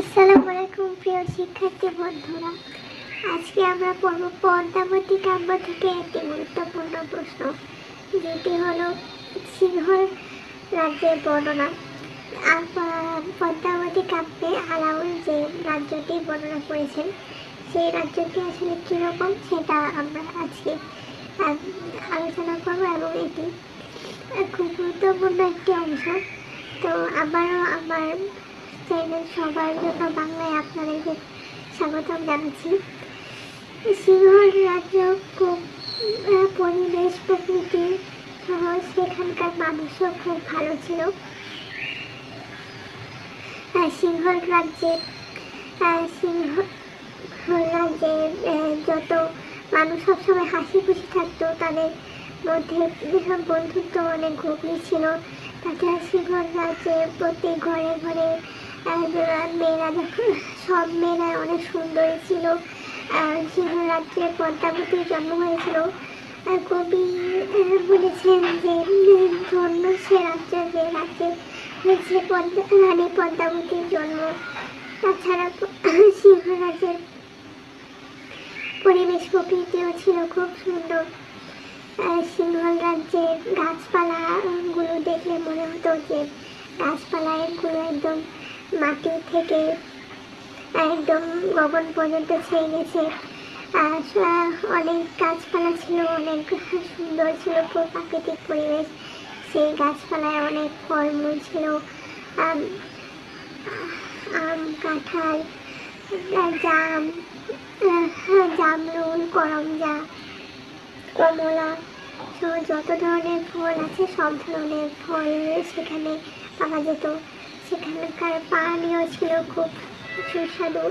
আসসালামু আলাইকুম প্রিয় শিক্ষার্থী বন্ধুরা। আজকে আমরা পড়ব পদ্মাবতী কাব্য থেকে একটি গুরুত্বপূর্ণ প্রশ্ন, যেটি হলো সিংহল রাজ্যের বর্ণনা। পদ্মাবতী কাব্যে আলাউল যে রাজ্যটি বর্ণনা করেছেন, সেই রাজ্যটি আসলে কীরকম সেটা আমরা আজকে আলোচনা করব এবং এটি খুব গুরুত্বপূর্ণ একটি অংশ। তো আবারও আমার চ্যানেল সবার জন্য বাংলায় আপনাদেরকে স্বাগতম জানাচ্ছি। সিংহল রাজ্য পরিবেশ প্রকৃতি সেখানকার মানুষও খুব ভালো ছিল। সিংহল রাজ্যে সিংহ রাজ্যে যত মানুষ সবসময় হাসি খুশি থাকতো, তাদের মধ্যে ভীষণ বন্ধুত্ব অনেক গভীর ছিল। তাছাড়া সিংহল রাজ্যে প্রতি ঘরে ঘরে আহ, মেয়েরা যখন সব মেয়েরা অনেক সুন্দরী ছিল। আর সিংহ রাজ্যে পদ্মাবতীর জন্ম হয়েছিল আর কবি বলেছেন যে ধন্য সে রাজ্য যে রাজ্যে হয়েছে রানী পদ্মাবতীর জন্ম। তাছাড়া সিংহ রাজ্যের পরিবেশ প্রকৃতিও ছিল খুব সুন্দর। সিংহল রাজ্যের গাছপালা গুলো দেখলে মনে হতো যে গাছপালা এগুলো একদম মাটি থেকে একদম গগন পর্যন্ত ছেয়ে গেছে। আর অনেক গাছপালা ছিল, অনেক সুন্দর ছিল প্রাকৃতিক পরিবেশ। সেই গাছপালায় অনেক ফলমূল ছিল, আম কাঁঠাল, জাম জামরুল, করমজা, কমলা, সহ যত ধরনের ফল আছে, সব ধরনের ফল সেখানে পাওয়া যেত। সেখানকার পানীয় ছিল খুব সুস্বাদু।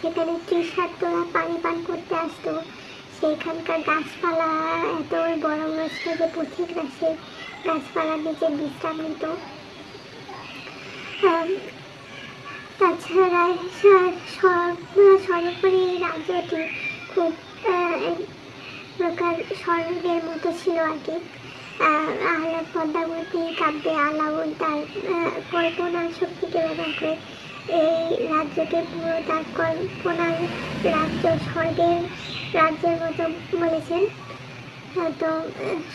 সেখানে তৃষার তোলা পানি পান করতে আসতো। সেখানকার গাছপালা এত বড় বড় ছিল যে পথিকরা সে গাছপালার নিচে বিশ্রাম নিত। তাছাড়া সর্বোপরি রাজ্যটি খুব প্রকার স্বর্গের মতো ছিল আর কি। আহ, আর পদ্মাবতী কাব্যে আলাউল তার কল্পনার শক্তিকে ব্যবহার করে এই রাজ্যকে পুরো তার কল্পনার রাজ্য স্বর্গের রাজ্যের মতো বলেছেন। তো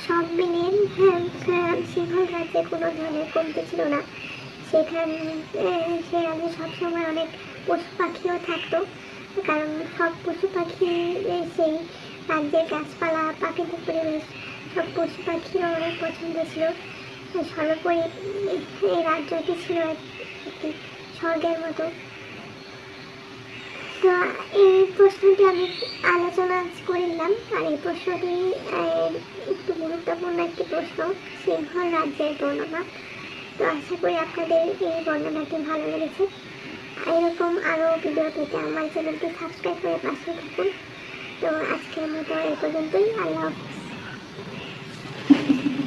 সব মিলিয়ে হ্যাঁ, হ্যাঁ, সিংহল রাজ্যে কোনো ধরনের কমতি ছিল না। সেখানে সে রাজ্যে সবসময় অনেক পশু পাখিও থাকতো কারণ সব পশু পাখি সেই রাজ্যের গাছপালা প্রাকৃতিক পরিবেশ পশু পাখিরও অনেক পছন্দ ছিল। সর্বোপরি এই রাজ্যটি ছিল একটি স্বর্গের মতো। তো এই প্রশ্নটি আমি আলোচনা করিলাম, আর এই প্রশ্নটি একটু গুরুত্বপূর্ণ একটি প্রশ্ন, সিংহল রাজ্যের বর্ণনা। তো আশা করি আপনাদের এই বর্ণনাটি ভালো লেগেছে। এরকম আরও ভিডিও পেতে আমার চ্যানেলটি সাবস্ক্রাইব করে পাশে থাকুন। তো আজকের মতো এই পর্যন্তই। আল্লাহ হাফিজ। Thank you.